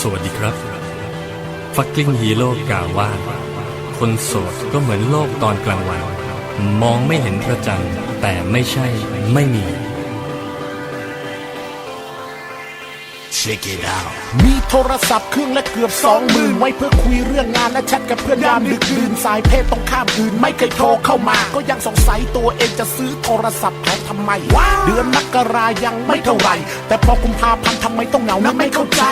สวัสดีครับ ฟักกิ้งฮีโร่กล่าวว่า คนโสดก็เหมือนโลกตอนกลางวัน มองไม่เห็นพระจันทร์แต่ไม่ใช่ไม่มี Check it out. มีโทรศัพท์เครื่องละเกือบสองหมื่นไว้เพื่อคุยเรื่องงานและแชทกับเพื่อนยามดึกดื่นสายเพศตรงข้ามอื่นไม่เคยโทรเข้ามา ก็ยังสงสัยตัวเองจะซื้อโทรศัพท์แพงทำไม เดือนมกรายังไม่เท่าไหร่ แต่พอกุมภาพันธ์ทำไมต้องเหงานะไม่เข้าใจ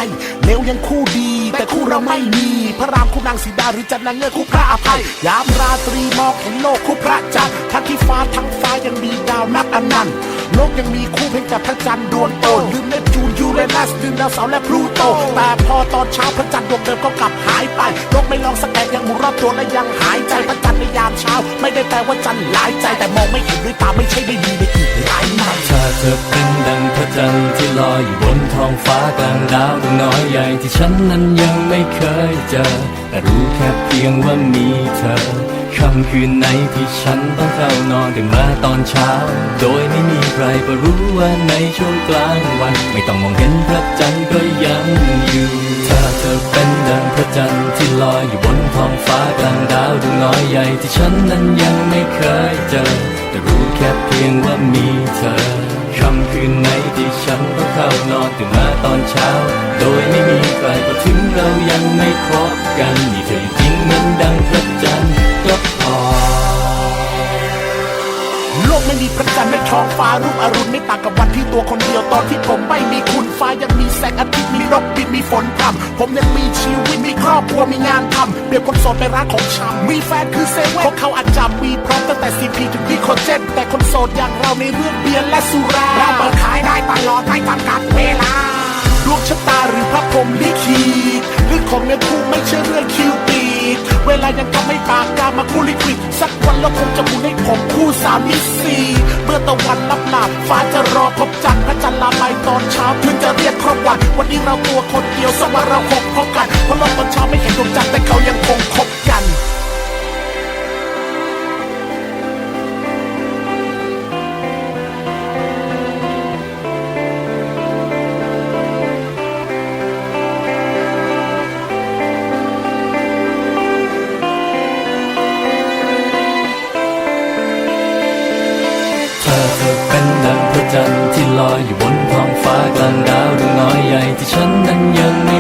เลวยังคู่ดี แต่คู่เราไม่มี พระรามคู่นางสีดาหรือจันนางเงือกคู่พระอภัย ยามราตรีมองเห็นโลกคู่พระจันทร์ทั้งที่ฟ้าทั้งฟ้ายังมีดาวนับอนันต์ โลกยังมีคู่เพียงแต่พระจันทร์ดวงโตลืมเนปจูนยูเรนัสลืมดาวเสาร์และพลูโต แต่พอตอนเช้าพระจันทร์ดวงเดิมก็กลับหายไปโลกไม่ลองสแกนยังหมุนรอบตัวและยังหายใจพระจันทร์ในยามเช้า ไม่ได้แปลว่าจันทร์หลายใจแต่มองไม่เห็นด้วยตาไม่ใช่ไม่มีในอีกหลายในถ้าเธอเป็นดังพระจันทร์ที่ลอยอยู่บนท้องฟ้ากลางดาวดวงน้อยใหญ่ที่ฉันนั้นยังไม่เคยเจอแต่รู้แค่เพียงว่ามีเธอ ค่ำคืนไหนที่ฉันต้องเข้านอนตื่มาตอนเช้า โดยไม่มีใครก็รู้ว่าในช่วงกลางวัน ไม่ต้องมองเห็นพระจันทร์ก็ยังอยู่ ถ้าเธอเป็นดังพระจันทร์ที่ลอยอยู่บนท้องฟ้ากลางดาวดวงน้อยใหญ่ที่ฉันนั้นยังไม่เคยเจอ แต่รู้แค่เพียงว่ามีเธอค่ำคืนไหนที่ฉันต้องเข้านอนตื่นมาตอนเช้า โดยไม่มีใครพอถึงเรายังไม่พบกันนี่เธออยู่จริงเหมือนดังพระจันทร์ กไม่มีพระจันทร์ไม่ท้องฟ้ารุ่งอรุณไม่ต่างกับวันที่ตัวคนเดียวตอนที่ผมไม่มีคุณฟ้ายังมีแสงอาทิตย์มีนกบินมีฝนพรำผมยังมีชีวิตมีครอบครัวมีงานทำเปรียบคนโสดไปร้านของชำมีแฟนคือเซเว่นพวกเขาอาจจะมีพร้อมตั้งแต่ซีพีถึงดีโคเจนแต่คนโสดอย่างเราในเรื่องเบียร์และสุราเราเปิดขายได้ตลอดไม่จำกัดเวลาดวงชะตาหรือพระพรหมลิขิตเรื่องของเนื้อคู่ไม่ใช่เรื่องคิว ไดเวลายังทำให้ปากกามาคู่ลิควิดสักวันเราคงจะมุนให้ผมคู่สามีสี่เมื่อตะวันลับหลับฟ้าจะรอพบจัน พระจันทร์ที่ลอยอยู่บนท้องฟ้ากลางดาวดวงน้อยใหญ่ที่ฉันนั้นยังไม่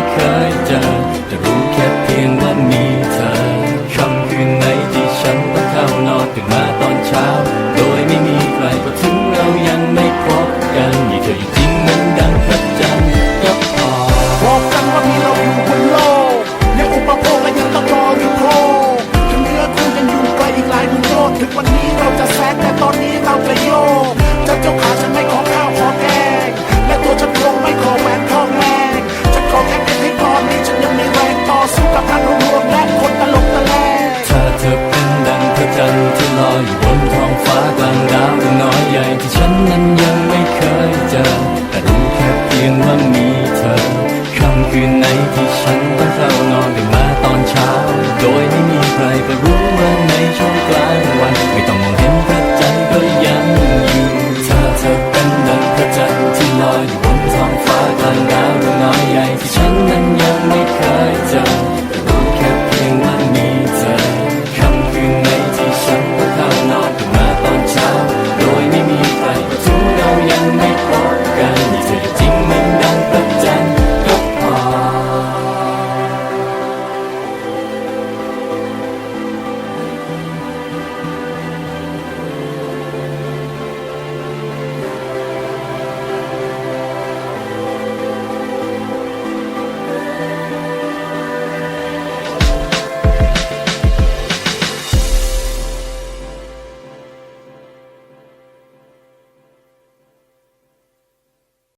ยงว่ามีเธอคำคืนไหนที่ฉัน